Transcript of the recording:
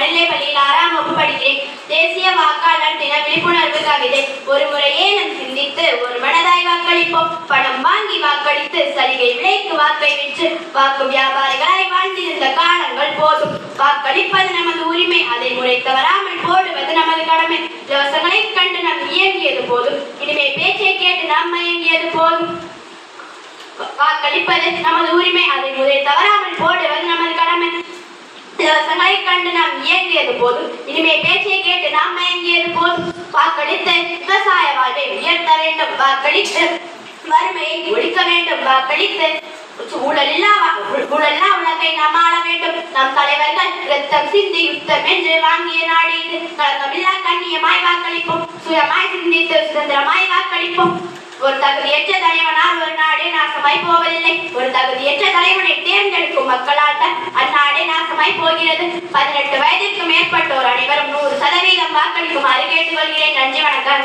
நெல்லை பள்ளியில் ஆறாம் வகுப்பு படிக்கிறேன். தேசிய வாக்காளர் தின விழிப்புணர்வு கவிதை. ஒரு முறையே நம் சிந்தித்து ஒரு மனதாய் வாக்களிப்போம். பணம் வாங்கி வாக்களித்து சலுகை விலைக்கு வாக்கை விற்று வாக்கு வியாபாரிகளாய் வாழ்ந்திருந்த காலங்கள் போதும். வாக்களிப்பது நமது உரிமை அதை முறை தவறாமல் போடுவது நமது கடமை. இலவசங்களை கண்டு நாம் இயங்கியது போதும். இனிமே பேச்சை கேட்டு நாம் மயங்கியது போதும். வாக்களிப்பது நமது உரிமை அதை முறை தவறாமல் போடுவது நமது கடமை இலவசங்களை கண்டு நாம் இயங்கியது போதும் இனிமே பேச்சை கேட்டு நாம் மயங்கியது போதும் வாக்களித்து விவசாய வாழ்வை உயர்த்த வேண்டும் வாக்களித்து வறுமையை ஒழிக்க வேண்டும் வாக்களித்து ஊழலில்லா வா- உலகை நாம் ஆள வேண்டும். நம் தலைவர்கள் ரத்தம் சிந்தி யுத்தம் என்று வாங்கிய நாடு இது. களங்கமில்லா கண்ணியமாய் வாக்களிப்போம் சுயமாய் சிந்தித்து சுதந்திரமாய் வாக்களிப்போம். ஒரு தகுதியற்ற தலைவனால் ஒரு நாடே நாசமாய் போவதில்லை. ஒரு தகுதியற்ற தலைவனை தேர்ந்தெடுக்கும் மக்களால் தான் அந்நாடே நாசமாய் போகிறது. பதினெட்டு வயதிற்கு மேற்பட்டோர் அனைவரும் நூறு சதவீதம் வாக்களிக்குமாறு கேட்டுக்கொள்கிறேன் நன்றி வணக்கம்.